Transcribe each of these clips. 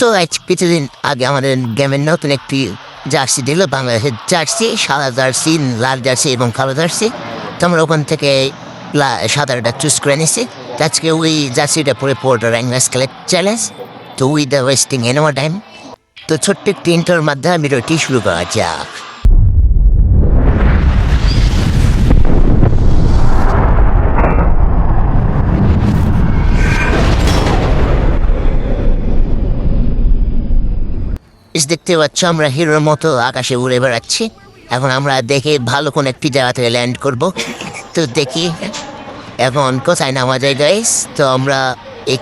তো আজ কিছুদিন আগে আমাদের গেমের নতুন একটি জার্সি দিল, বাংলাদেশের জার্সি, সাদা জার্সি, লাল জার্সি এবং কালো জার্সি। তো আমরা ওখান থেকে সাদাটা চুজ করে নিছি। আজকে ওই জার্সিটা পরে পড়ল অ্যাঙ্গাস কালেক্ট চ্যালেঞ্জ তো উই দ্য ওয়েস্টিং এনোয়া টাইম তো ছোট্ট একটি ইন্টার মাধ্যমে ভিডিওটি শুরু করা যাক। ইস দেখতে পাচ্ছ, আমরা হিরোর মতো আকাশে উড়ে বেড়াচ্ছি। এখন আমরা দেখে ভালো কোন একটি জায়গাতে ল্যান্ড করব। তো দেখি, এখন কোথায় নামা যায় গাইস তো আমরা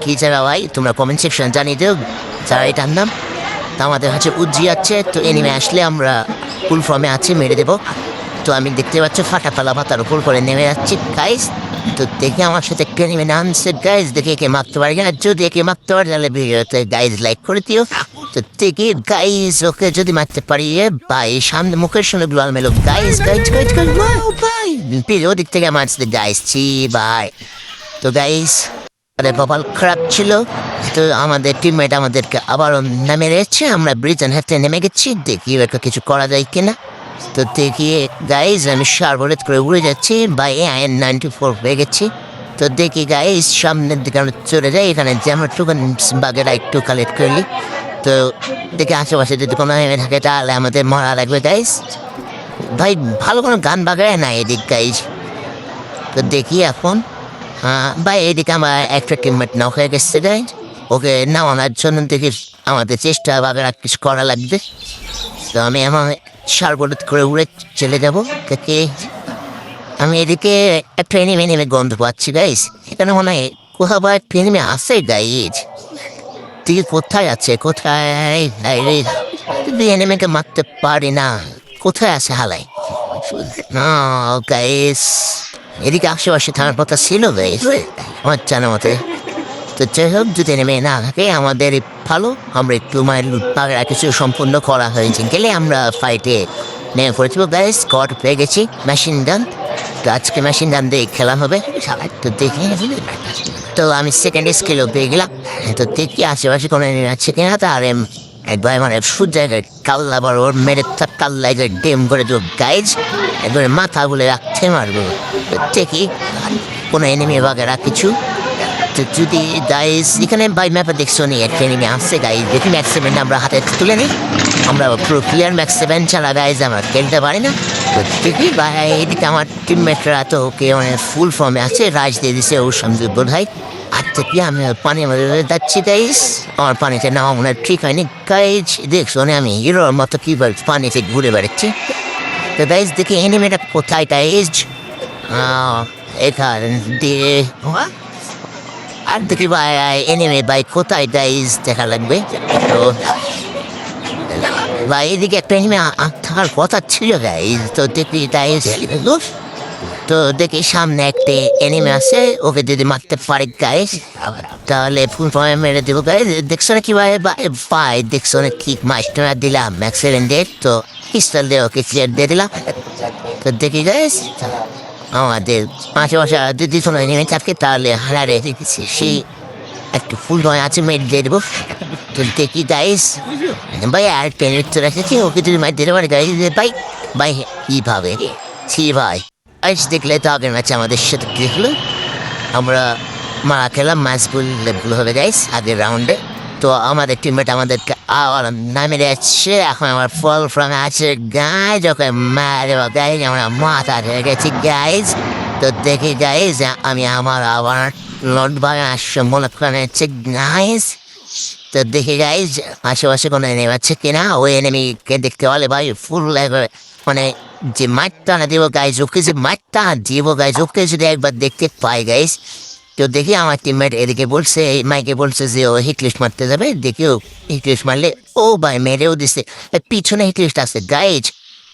কী জায়গা ভাই তোমরা কমেন্ট সেকশন জানিয়ে দিও, যারা এটার নাম। তো আমাদের কাছে উজ্জি আছে, তো এনিমে আসলে আমরা ফুল ফর্মে আছে, মেরে দেবো। তো আমি দেখতে পাচ্ছি, ফাটা ফালা পাতার উপর করে নেমে যাচ্ছি গাইস তো দেখে আমার সাথে একটা নেমে নামছে গাইস দেখে একে মারতে পারি না যদি একে মারতে পারি, তাহলে ভিডিওতে গাইজ লাইক করে দিও। তো দেখি গাইজ ওকে যদি মারতে পারি এ ভাই সামনে মুখের সঙ্গে গ্লোয়াল মেলো গাইজ গাইজ গাইজ গাইজ ভাই। প্লিজ ওদিক থেকে মারছে গাইজ ছি ভাই। তো গাইজ আরে কপাল খারাপ ছিল তো আমাদের টিমমেট আমাদেরকে আবারও নামে রয়েছে আমরা ব্রিজেন হাতে নেমে গেছি দেখি একটা কিছু করা যায় কিনা। তো দেখি গাইজ আমি সার্বরেট করে উড়ে যাচ্ছি বা এ আইন নাইনটি ফোর হয়ে গেছি। তো দেখি গাইজ সামনের দিকে আমরা চলে যাই এখানে যে আমরা টোকেন বাগেরা একটু কালেক্ট করলি তো দেখি আশেপাশে যদি কোনো এমে থাকে তাহলে আমাদের মরা লাগবে গাইস ভাই, ভালো কোনো গান বাগায় না এদিক গাইজ তো দেখি এখন। ভাই, এদিকে আমার একটা টিমমেট নক হয়ে গেছে গাইজ ওকে নামানোর জন্য দেখি আমাদের চেষ্টা বাগেরা কিছু করা লাগবে। তো আমি আমার সার্বরত করে উড়ে চলে যাব। দেখি আমি এদিকে একটা এনিমে নেমে গন্ধ পাচ্ছি গাইস এখানে মনে হয় কোথাও বা এনিমে আছে গাইজ তুই কোথায় আছে? কোথায়? এনিমেকে মারতে পারি না। কোথায় আছে হালাই? না গাইস এদিকে আশেপাশে থানার কথা ছিল গাইস আমার জানা মতে। তো যাই হোক, যদি নেমে না থাকে, আমাদের ভালো আমরা একটু মায়ের পাগড়া কিছু সম্পূর্ণ করা হয়েছে। গেলে আমরা ফাইটে নেমে পড়েছিল গাইস স্কট পেয়ে গেছি। মেশিন গান তো আজকে মেশিন গান দিয়ে খেলা হবে। তো দেখি তো আমি সেকেন্ড স্কিলও পেয়ে গেলাম। তো দেখি আশেপাশে কোনো এনে আছে কিনা তার একবার মানে সূর্যের কাল্লা বড় ওর মেরে তার কাল্লা ডেম করে দেবো গাইজ একবারে মাথা বলে রাখতে মারবো। দেখি কোনো এনিমি বাগেরা কিছু? তো যদি গাইস এখানে বাই ম্যাপে দেখছ নি একটা এনিমি আসছে গাইস দেখি ম্যাক্স সেভেন আমরা হাতে তুলে নিই আমরা পুরো ক্লিয়ার ম্যাক্স সেভেন ছাড়া গাইজ আমরা খেলতে পারি না তো দেখি ভাই এদিকে আমার টিমমেটরা তো ওকে মানে ফুল ফর্মে আছে রাজ দিয়ে দিছে ওর সঙ্গে বোধ হয় আর থেকে আমি পানি যাচ্ছি গাইস আমার পানিতে নাও মনে ঠিক হয়নি গাইজ দেখছ না আমি হিরোর মতো কীভাবে পানিতে ঘুরে বেড়াচ্ছি তো গাইজ দেখি এনিমিটা কোথায় গাইজ এখান দিয়ে আর ভাই এনিমে ভাই কোথায় গাইজ দেখা লাগবে তো ভাই এদিকে একটা এনিমে থাকার কথা ছিল গাইজ তো দেখি গাইজ তো দেখি সামনে একটা এনিমে আছে ওকে যদি মারতে পারি গাইজ তাহলে ফুল ফর্মে মেরে দেবো গাইজ দেখছ না কি ভাই ভাই দেখছ না কি মাস্টার দিলাম ম্যাক্সিডেন্টের তো পিস্তল দিয়ে ওকে ক্লিয়ার দিয়ে দিলাম তো দেখি গাইজ আমাদের পাশে পাশে যদি কোনো নেমে থাকে, তাহলে হারারে সেই একটু ফুল নয়, আছে মেট দিয়ে দেবো। তো দেখি গাইস ভাই, আর পেনের তো রেখেছি ওকে যদি মাইট দিতে পারে গাইস ভাই ভাই কীভাবে ছি ভাই। আইস দেখলে তো আগের ম্যাচে আমাদের সাথে কী হলো? আমরা মারা খেলাম ম্যাচগুল লেভগুলো হবে গাইস আগের রাউন্ডে তো আমাদের টিমমেট আমাদেরকে আবার নামে যাচ্ছে এখন আমার ফল ফ্রম আছে। গাই যখন মারে। গাইজ আমরা মাথা হয়ে গেছি। গাইজ তো দেখি গাইজ আমি আমার আবার লট বাগান আসছে মনে হচ্ছে গাইজ তো দেখি গাইজ আশেপাশে কোনো এনে আছে কিনা? ওই এনেমিকে দেখতে হলে ভাই ফুল লাগবে মানে যে মাঠটা না দেবো গাইজ ওকে যে মাঠটা দিব গাইজ ওকে যদি একবার দেখতে পাই গাইজ তো দেখি আমার টিমমেট এদিকে বলছে, এই মাইকে বলছে যে ও হিটলিস্ট মারতে যাবে দেখি ও হিটলিস্ট মারলে ও ভাই মেরেও দিছে। পিছনে হিটলিস্ট আছে গাইজ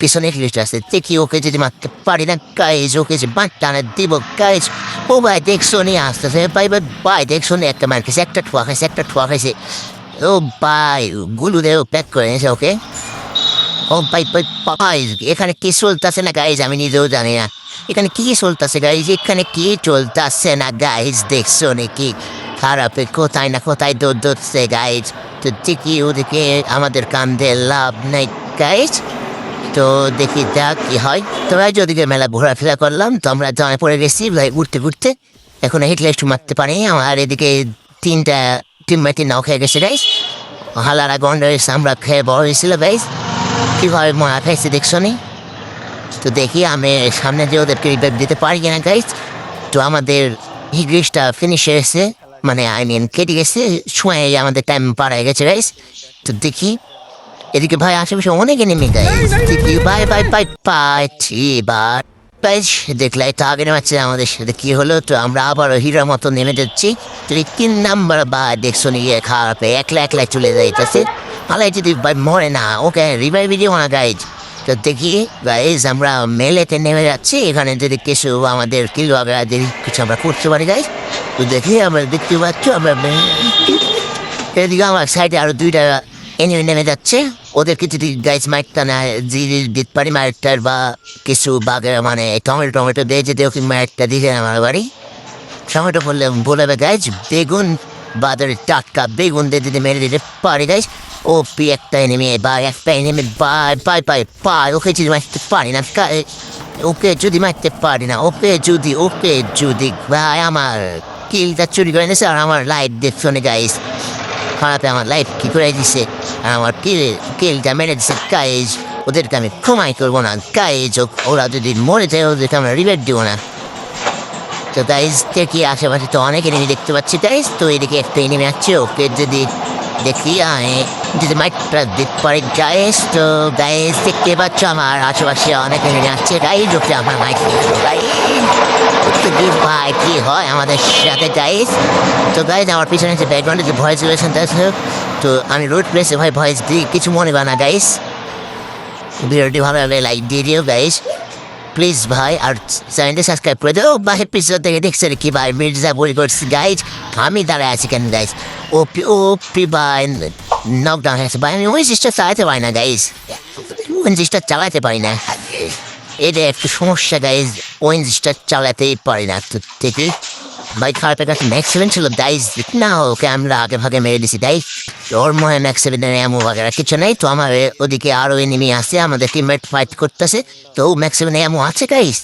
পিছনে হিটলিস্ট আছে, দেখি ওকে যদি মারতে পারি না গাইজ ওকে যে বাঁটটা না দিব গাইজ ও ভাই দেখছ নিয়ে আসতেছে ভাই ভাই ভাই, দেখছ নি, একটা মার খেয়েছে একটা ঠোয়া খাইছে, একটা ঠোয়া খাইছে। ও ভাই, গুলু দেও প্যাক করে নিয়েছে ওকে। ও ভাই ভাই এখানে কি চলতেছে না গাইজ আমি নিজেও জানি না। এখানে কি চলতেছে গাইজ এখানে কি চলতেছে না গাইজ দেখছ নাকি? খারাপে কোথায় না কোথায় দৌড় দৌড়ছে গাইজ তো দেখি ওদিকে আমাদের কান্দে লাভ নাই গাইজ তো দেখি দেখ কি হয়। তো গাইজ ওদিকে মেলা ঘোরাফেরা করলাম, তো আমরা জমে পড়ে গেছি ভাই উঠতে উঠতে এখন হিটলে একটু মারতে পারি, আমার এদিকে তিনটা টিম মেটি নাও খেয়ে গেছে গাইজ হালারা গন্ড আমরা খেয়ে বড় হয়েছিল গাইজ কীভাবে মারা খাইছে, দেখছ নি? তো দেখি আমি সামনে যে ওদেরকে রিভাইভ দিতে পারি কিনা গাইজ তো আমাদের হিগ্রিসটা ফিনিশ হয়েছে মানে আই মিন কেটে গেছে। ছুঁয়ে আমাদের টাইম পার হয়ে গেছে গাইজ তো দেখি। এদিকে ভাই আশেপাশে অনেক enemy guys bye bye bye bye এবার গাইজ দেখলে তো আগে নেমাচ্ছে আমাদের সাথে কি হলো? তো আমরা আবার হিরার মতো নেমে যাচ্ছি। তো তিন নাম্বার বা দেখছ নিয়ে খারাপ একলা একলা চলে যাইতেছে। আলাই যদি ভাই মরে না ওকে রিভাইভ দিও না গাইজ তো দেখি গাইজ আমরা মেলেতে নেমে যাচ্ছি। এখানে যদি কিছু আমাদের কিলো আগে যদি কিছু আমরা করতে পারি গাইজ তো দেখি, আমরা দেখতে পাচ্ছ, আমরা এদিকে আমার সাইডে আরও দুইটা এনিমি নেমে যাচ্ছে। ওদেরকে যদি গাইজ মাইকটা না যদি দিতে পারি মাইকটার বা কিছু বাগের মানে টমেটো টমেটো দিয়ে যদি ওকে মাইকটা দিতে আমার বাড়ি। টমেটো বললে বলবে গাইজ বেগুন বাজারে টাটকা বেগুন দিয়ে যদি মেরে দিতে পারি গাইজ একটা enemy bye bye bye bye okay যদি মারতে পারি না গা- ওকে যদি মারতে পারি না ওকে যদি ওকে যদি ভাই আমার কিলটা চুরি করে নিয়েছে আর আমার লাইট দেখছ না গাইজ খারাপে আমার লাইফ কি করে দিছে আর আমার কিল কিলটা মেরে দিছে গাইজ ওদেরকে আমি ক্ষমাই করব না গাইজ ওরা যদি মরে যায় ওদেরকে আমরা রিভেট দিব না তো গাইজ দেখি আশেপাশে তো অনেক এনিমি দেখতে পাচ্ছি গাইজ তো এদিকে একটা এনিমি আছে ওকে যদি দেখি আমি যদি মাইকটা দিতে পারি গাইজ তো গাইজ দেখতে পাচ্ছ আমার আশেপাশে অনেক এনিমি আছে গাইজ ওকে আমার মাইক ভাই, কি হয় আমাদের সাথে গাইজ তো গাইজ আমার পিছনে যে ব্যাকগ্রাউন্ডে যে ভয়েস রিলেশন তো আমি রোড প্লেসে ভাই ভয়েস দিই, কিছু মনে বা না গাইজ ভিডিওটি ভালো লাগলে লাইক দিয়ে দিও গাইজ প্লিজ ভাই, আর চ্যানেলটি সাবস্ক্রাইব করে দাও। বা এপিসোড থেকে দেখছেন কি ভাই, মির্জা বই করছি গাইজ আমি দাঁড়ায় আছি কেন guys O P O P ভাই নকডাউন হয়েছে ভাই আমি ওই জিনিসটা চালাতে পারি না গাইজ ওই জিনিসটা চালাতে পারি না এটা একটু সমস্যা গাইজ ওই জিনিসটা চালাতেই পারি না তো দেখি ভাই খারাপের কাছে ম্যাক্স সেভেন ছিল গাইজ না ওকে আমরা আগে ভাগে মেরে দিছি তাই ওর মনে ম্যাক্স সেভেনের এমন বাগেরা কিছু নেই তো আমার ওদিকে আরও এনিমি আছে আমাদের টিমমেট ফাইট করতেছে তো ম্যাক্স সেভেন এমন আছে গাইজ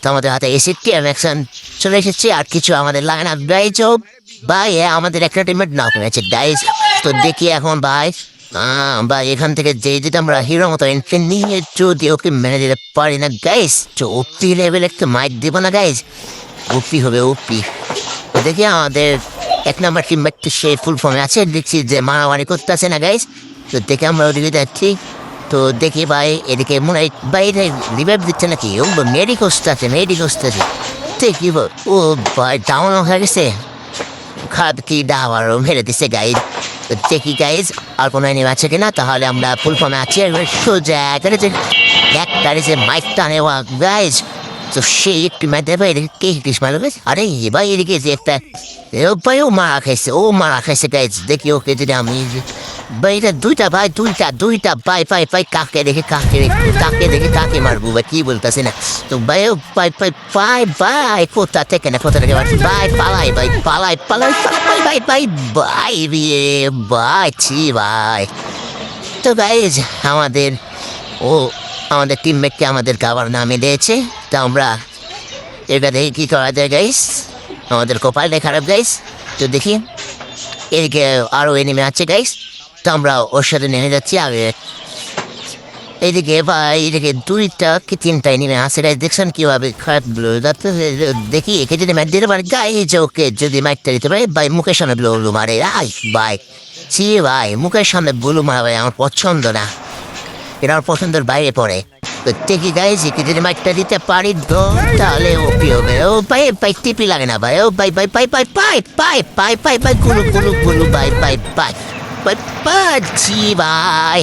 তো আমাদের হাতে এসিডটি আর ম্যাক্সন চলে এসেছে আর কিছু আমাদের লাগে না গাইজ এ আমাদের একটা টিমমেট নাও কমেছে গাইজ তো দেখি এখন ভাই। বা এখান থেকে যে যদি আমরা হিরো মতো এন্ট্রি নিয়ে যদি ওকে মেনে দিতে পারি না গাইস তো ওপি লেভেল একটু মাইক দিব না গাইস ওপি হবে ওপি দেখি আমাদের এক নম্বর টিমমেট সে ফুল ফর্মে আছে, দেখছি যে মারামারি করতেছে না গাইস তো দেখে আমরা ওদিকে যাচ্ছি। তো দেখি ভাই, এদিকে মনে হয় বাইরে রিভাইভ দিচ্ছে নাকি? ও মেডি খুঁজতেছে মেডি খুঁজতেছে। দেখি ব- ও, ভাই ডাউন হয়ে গেছে। খাদ কি দাওয়ারও মেরে দিছে গাইজ তো দেখি গাইজ আর কোনো এনিম আছে কিনা, তাহলে আমরা ফুল ফর্মে আছি। আর সোজা, এখানে যে একটা যে মাইকটা নেওয়া গাইজ তো সে একটু ম্যাচ দেবে কে হিটিস মারো গাইজ আরে ভাই, এদিকে যে একটা ও ভাই, ও মারা খাইছে, ও মারা খাইছে গাইজ দেখি ওকে যদি আমি এটা দুইটা ভাই, দুইটা দুইটা ভাই ভাই ভাই, কাকে দেখে, কাকে কাকে দেখে, কাকে মারবো ভাই কি বলতেছে না। তো ভাই, ও ভাই ভাই ভাই ভাই, কোথা থেকে না, কোথা থেকে ভাই, পালাই ভাই, পালাই পালাই পালাই, ভাই ভাই ভাই, রে, ভাই, ছি, ভাই। তো গাইজ আমাদের, ও আমাদের টিমমেটকে আমাদের খাবার নামে দিয়েছে। তা আমরা এটা দেখি কী করা যায় গাইস আমাদের কপালটাই খারাপ গাইস তো দেখি, এদিকে আরও এনিমে আছে গাইস আমরা ওর সাথে নেমে যাচ্ছি আগে। এইদিকে ভাই, এইদিকে দুইটা কি তিনটায় নেমে আসে। এটা দেখছেন কীভাবে খারাপগুলো দেখি, একে যদি ম্যাট দিতে পারে গায়ে চোখে যদি ম্যাটটা দিতে পারে, ভাই, মুখের সামনে বলু মারে। আই, ভাই চি ভাই, মুখের সামনে বলু মারা ভাই, আমার পছন্দ না। এটা আমার পছন্দের বাইরে পড়ে। দেখি গাই যে কে যদি ম্যাটটা দিতে পারি তাহলে ও প্রিয় ও, ভাই ভাই, টিপি লাগে না, ভাই। ও, ভাই ভাই ভাই ভাই পাই পাই পাই পাই পাই গুলু গুলু গুলু, ভাই ভাই ভাই। পাচ্ছি ভাই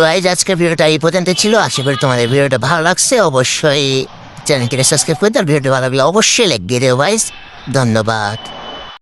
গাইজ আজকের ভিডিওটা এই পর্যন্ত ছিল। আশা করি তোমাদের ভিডিওটা ভালো লাগছে। অবশ্যই চ্যানেলটিকে সাবস্ক্রাইব করে দাও। ভিডিওটা ভালো লাগলে অবশ্যই লাইক দিয়ে দেবো ভাইস ধন্যবাদ।